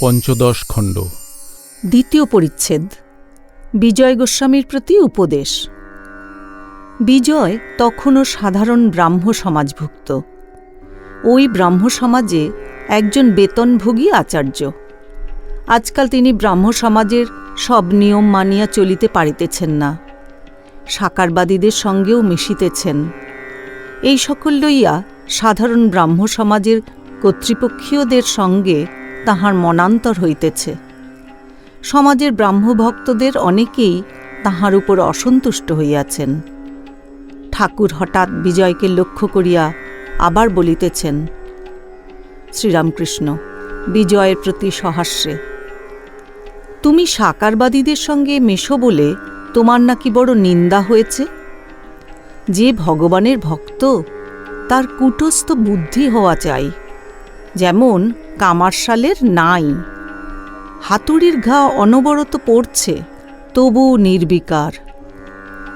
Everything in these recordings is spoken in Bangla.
পঞ্চদশ খণ্ড। দ্বিতীয় পরিচ্ছেদ। বিজয় গোস্বামীর প্রতি উপদেশ। বিজয় তখনও সাধারণ ব্রাহ্ম সমাজভুক্ত। ওই ব্রাহ্ম সমাজে একজন বেতনভোগী আচার্য। আজকাল তিনি ব্রাহ্ম সমাজের সব নিয়ম মানিয়া চলিতে পারিতেছেন না। সাকারবাদীদের সঙ্গেও মিশিতেছেন। এই সকল লইয়া সাধারণ ব্রাহ্ম সমাজের কর্তৃপক্ষীয়দের সঙ্গে তাহার মনান্তর হইতেছে। সমাজের ব্রাহ্মভক্তদের অনেকেই তাহার উপর অসন্তুষ্ট হইয়াছেন। ঠাকুর হঠাৎ বিজয়কে লক্ষ্য করিয়া আবার বলিতেছেন, শ্রীরামকৃষ্ণ, বিজয়ের প্রতি সহাস্যে তুমি সাকারবাদীদের সঙ্গে মেশো বলে তোমার নাকি বড় নিন্দা হয়েছে? যে ভগবানের ভক্ত, তার কুটস্থ বুদ্ধি হওয়া চাই। যেমন কামারশালের নাই। হাতুড়ির ঘা অনবরত পড়ছে, তবু নির্বিকার।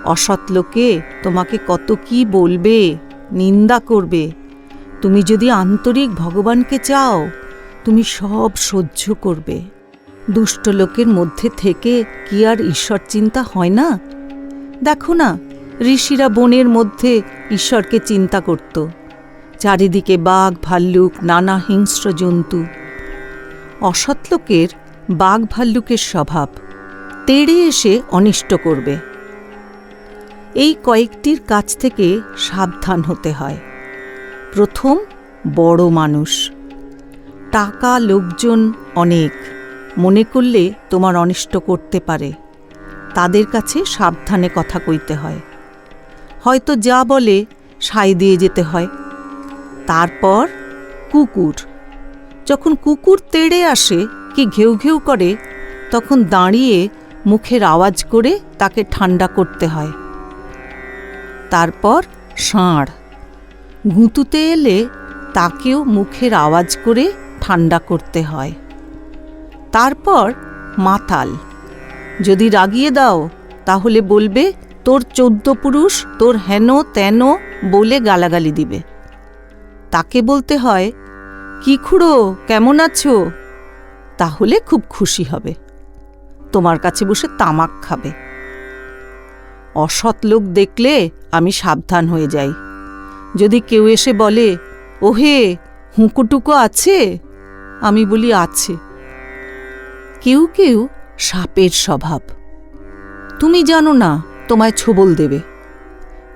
অসৎ লোকে তোমাকে কত কি বলবে, নিন্দা করবে। তুমি যদি আন্তরিক ভগবানকে চাও, তুমি সব সহ্য করবে। দুষ্ট লোকের মধ্যে থেকে কি আর ঈশ্বর চিন্তা হয় না? দেখো না, ঋষিরা বনের মধ্যে ঈশ্বরকে চিন্তা করত। চারিদিকে বাঘ, ভাল্লুক, নানা হিংস্র জন্তু। অসৎ লোকের বাঘ, ভাল্লুকের স্বভাব তেড়ে এসে অনিষ্ট করবে। এই কয়েকটির কাছ থেকে সাবধান হতে হয়। প্রথম, বড় মানুষ। টাকা, লোকজন অনেক। মনে করলে তোমার অনিষ্ট করতে পারে। তাদের কাছে সাবধানে কথা কইতে হয়। হয়তো যা বলে সাই দিয়ে যেতে হয়। তারপর কুকুর। যখন কুকুর তেড়ে আসে, কি ঘেউ ঘেউ করে, তখন দাঁড়িয়ে মুখের আওয়াজ করে তাকে ঠান্ডা করতে হয়। তারপর ষাঁড়। গুঁতুতে এলে তাকেও মুখের আওয়াজ করে ঠান্ডা করতে হয়। তারপর মাতাল। যদি রাগিয়ে দাও, তাহলে বলবে, তোর চোদ্দ পুরুষ তোর হেন তেন বলে গালাগালি দিবে। তাকে বলতে হয়, কি খুড়ো, কেমন আছো? তাহলে খুব খুশি হবে। তোমার কাছে বসে তামাক খাবে। অসৎ লোক দেখলে আমি সাবধান হয়ে যাই। যদি কেউ এসে বলে, ওহে, হুঁকোটুকো আছে? আমি বলি, আছে। কেউ কেউ সাপের স্বভাব। তুমি জানো না, তোমায় ছোবল দেবে।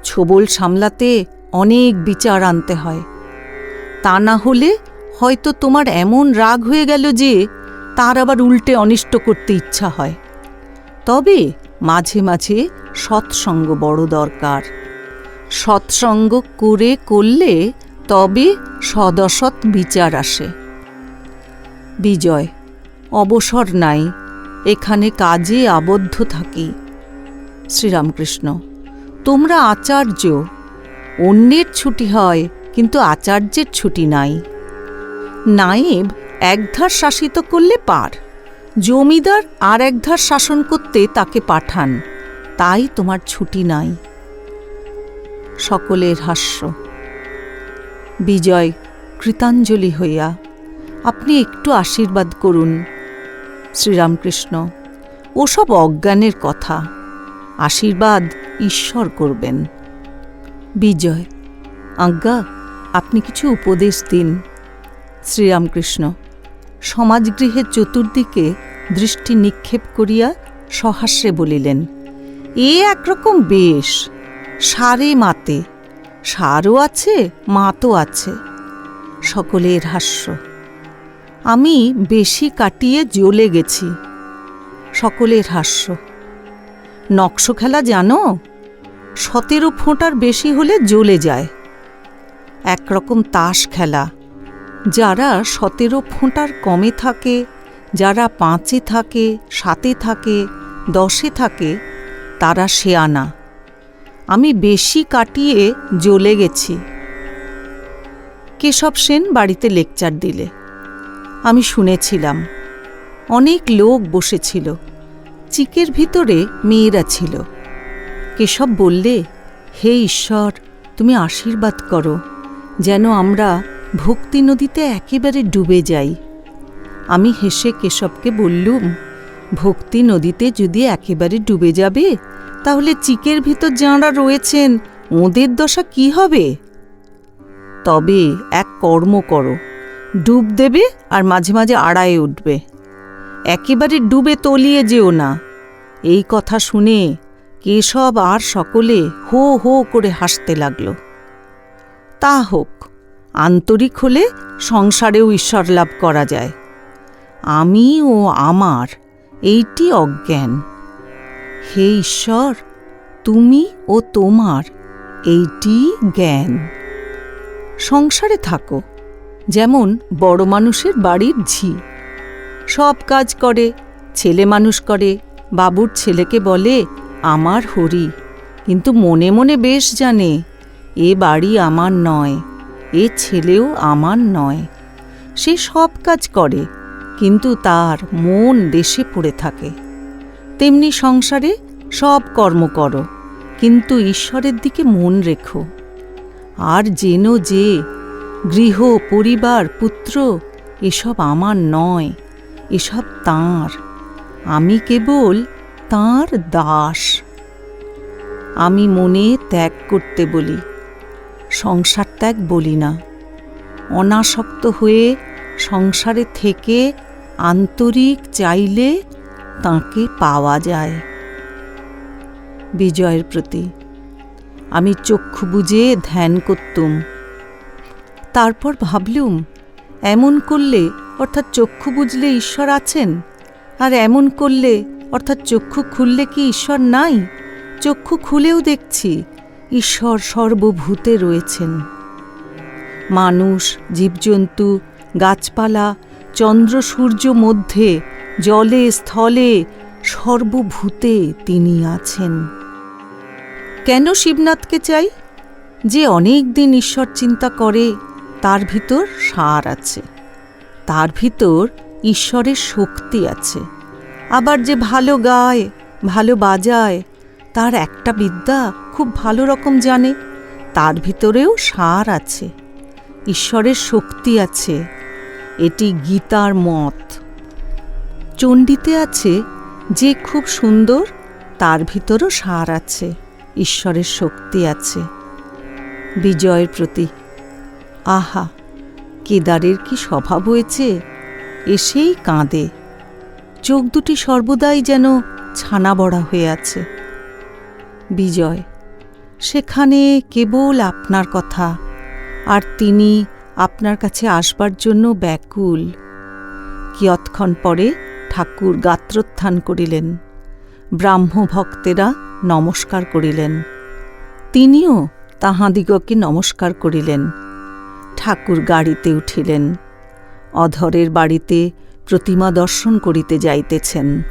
ছোবল সামলাতে অনেক বিচার আনতে হয়। তা না হলে হয়তো তোমার এমন রাগ হয়ে গেল যে তার আবার উল্টে অনিষ্ট করতে ইচ্ছা হয়। তবে মাঝে মাঝে সৎসঙ্গ বড় দরকার। সৎসঙ্গ করে করলে তবে সদসৎ বিচার আসে। বিজয়, অবসর নাই, এখানে কাজে আবদ্ধ থাকি। শ্রীরামকৃষ্ণ, তোমরা আচার্য, অন্যের ছুটি হয় কিন্তু আচার্যের ছুটি নাই। নায়েব একধার শাসিত করলে পার। জমিদার আর একধার শাসন করতে তাকে পাঠান। তাই তোমার ছুটি নাই। সকলের হাস্য। বিজয়, কৃতাঞ্জলি হইয়া, আপনি একটু আশীর্বাদ করুন। শ্রীরামকৃষ্ণ, ওসব অজ্ঞানের কথা। আশীর্বাদ ঈশ্বর করবেন। বিজয়, আজ্ঞা আপনি কিছু উপদেশ দিন। শ্রীরামকৃষ্ণ সমাজগৃহের চতুর্দিকে দৃষ্টি নিক্ষেপ করিয়া সহাস্যে বলিলেন, এ একরকম বেশ। সারে মাতে। সারও আছে, মাতও আছে। সকলের হাস্য। আমি বেশি কাটিয়ে জ্বলে গেছি। সকলের হাস্য। নকশ খেলা জানো? সতেরো ফোঁটার বেশি হলে জ্বলে যায়। একরকম তাস খেলা। যারা সতেরো ফোঁটার কমে থাকে, যারা পাঁচে থাকে, সাতে থাকে, দশে থাকে, তারা শেয়ানা আমি বেশি কাটিয়ে জ্বলে গেছি। কেশব সেন বাড়িতে লেকচার দিলে। আমি শুনেছিলাম, অনেক লোক বসেছিল, চিকের ভিতরে মেয়েরা ছিল। কেশব বললে, হে ঈশ্বর, তুমি আশীর্বাদ করো। যেন আমরা ভক্তি নদীতে একেবারে ডুবে যাই। আমি হেসে কেশবকে বললুম, ভক্তি নদীতে যদি একেবারে ডুবে যাবে, তাহলে চিকের ভিতর যাঁরা রয়েছেন, ওদের দশা কি হবে? তবে এক কর্ম করো, ডুব দেবে আর মাঝে মাঝে আড়ায়ে উঠবে। একেবারে ডুবে তলিয়ে যেও না। এই কথা শুনে কেশব আর সকলে হো হো করে হাসতে লাগল। তা হোক, আন্তরিক হলে সংসারেও ঈশ্বর লাভ করা যায়। আমি ও আমার, এইটি অজ্ঞান। হে ঈশ্বর, তুমি ও তোমার, এইটি জ্ঞান। সংসারে থাকো, যেমন বড় মানুষের বাড়ির ঝি। সব কাজ করে, ছেলে মানুষ করে, বাবুর ছেলেকে বলে, আমার হরি। কিন্তু মনে মনে বেশ জানে এ বাড়ি আমার নয়, এ ছেলেও আমার নয়। সে সব কাজ করে, কিন্তু তার মন দেশে পড়ে থাকে। তেমনি সংসারে সব কর্ম করো, কিন্তু ঈশ্বরের দিকে মন রেখো। আর যেন যে, গৃহ, পরিবার, পুত্র, এসব আমার নয়, এসব তাঁর। আমি কেবল তাঁর দাস। আমি মনে ত্যাগ করতে বলি সংসার ত্যাগ বলি না। অনাসক্ত হয়ে সংসারে থেকে আন্তরিক চাইলে তাকে পাওয়া যায়। বিজয়ের প্রতি, আমি চক্ষু বুঝে ধ্যান করতুম। তারপর ভাবলুম, এমন করলে অর্থাৎ চক্ষু বুঝলে ঈশ্বর আছেন? আর এমন করলে অর্থাৎ চক্ষু খুললে কি ঈশ্বর নাই? চক্ষু খুলেও দেখছি ঈশ্বর সর্বভূতে রয়েছেন। মানুষ, জীবজন্তু, গাছপালা, চন্দ্র সূর্য মধ্যে, জলে, স্থলে, সর্বভূতে তিনি আছেন। কেন শিবনাথকে চাই? যে অনেক দিন ঈশ্বর চিন্তা করে, তার ভিতর সার আছে। তার ভিতর ঈশ্বরের শক্তি আছে। আবার যে ভালো গায়, ভালো বাজায় তার একটা বিদ্যা খুব ভালো রকম জানে। তার ভিতরেও সার আছে, ঈশ্বরের শক্তি আছে, এটি গীতার মত। চণ্ডীতে আছে, যে খুব সুন্দর, তার ভিতরও সার আছে, ঈশ্বরের শক্তি আছে। বিজয়ের প্রতি, আহা, কেদারের কি স্বভাব হয়েছে? এসেই কাঁদে। চোখ দুটি সর্বদাই যেন ছানা বড়া হয়ে আছে। বিজয়। সেখানে কেবল আপনার কথা, আর তিনি আপনার কাছে আসবার জন্য ব্যাকুল। কিয়ৎক্ষণ পরে ঠাকুর গাত্রোত্থান করিলেন। ব্রাহ্ম ভক্তেরা নমস্কার করিলেন। তিনিও তাহাদিগকে নমস্কার করিলেন। ঠাকুর গাড়িতে উঠিলেন। অধরের বাড়িতে প্রতিমা দর্শন করিতে যাইতেছেন।